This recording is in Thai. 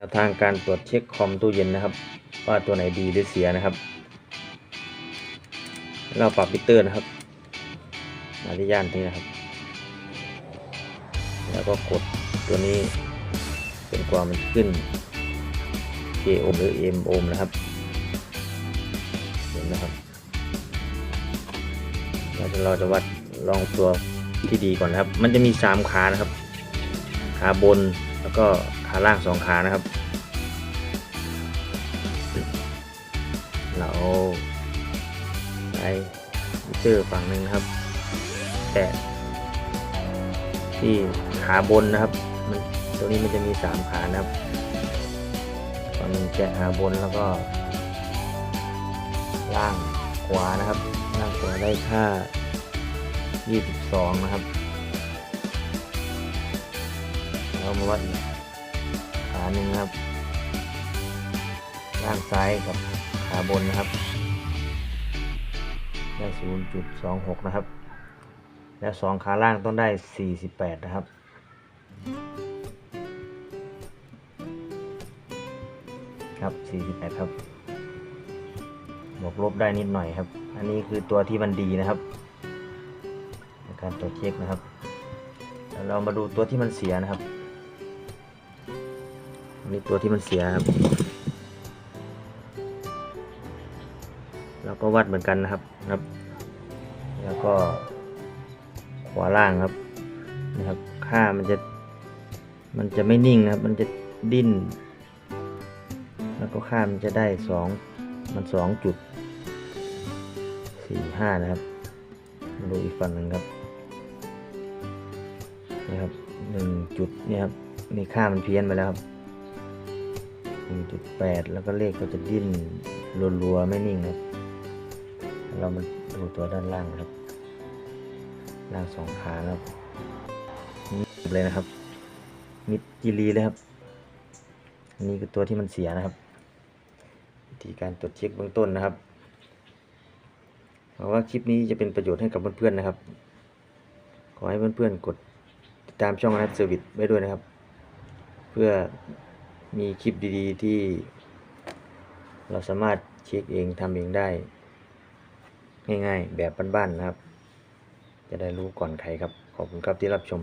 แนวทางการตรวจเช็คคอมตู้เย็นนะครับ ว่าตัวไหนดีหรือเสียนะครับ เราปรับมิเตอร์นะครับมาที่ย่านนี้นะครับ แล้วก็กดตัวนี้เป็นกว่ามมันขึ้น K โอห์มหรือ M โอห์มนะครับ เห็นนะครับเราจะเราจะวัดลองตัวที่ดีก่อนนะครับ มันจะมีสามขานะครับ ขาบน แล้วก็ขาล่างสองขานะครับ เราใช้มิเตอร์ฝั่งหนึ่งครับ แต่ที่ขาบนนะครับ มันตัวนี้มันจะมีสามขานะครับฝั่งหนึ่งแกะขาบนแล้วก็ ล่างขวานะครับ ล่างขวาได้ค่า 22 นะครับ เรามาวัดขาหนึ่งครับล่างซ้ายกับขาบนนะครับได้0.26นะครับ และสองขาล่างต้องได้48นะครับครับ 48 ครับ บวกลบได้นิดหน่อยครับ อันนี้คือตัวที่มันดีนะครับ ในการตรวจเช็คนะครับแล้วเรามาดูตัวที่มันเสียนะครับ อันนี้ตัวที่มันเสียครับเราก็วัดเหมือนกันนะครับนะครับ แล้วก็ขวาล่างครับนะครับค่ามันจะมันจะไม่นิ่งนะครับ มันจะดิ้น แล้วก็ค่ามันจะได้สองมันสองจุดสี่ห้านะครับมาดูอีกฝั่งหนึ่งครับนะครับหนึ่งจุดเนี่ยครับนี่ค่ามันเพี้ยนไปแล้วครับ หนึ่งจุดแปดแล้วก็เลขก็จะดิ้นรัวๆ ไม่นิ่งครับเรามาดูตัวด้านล่างครับล่างสองขาครับนี่เลยนะครับ มิดจิลีเลยครับอันนี่คือตัวที่มันเสียนะครับ วิธีการตรวจเช็คเบื้องต้นนะครับหวังว่าคลิปนี้จะเป็นประโยชน์ให้กับเพื่อนๆนะครับ ขอให้เพื่อนๆกดติดตามช่องนัทเซอร์วิสไว้ด้วยนะครับ เพื่อ มีคลิปดีๆ ที่เราสามารถเช็คเองทำเองได้ ง่ายๆ แบบบ้านๆนะครับ จะได้รู้ก่อนใครครับ ขอบคุณครับที่รับชม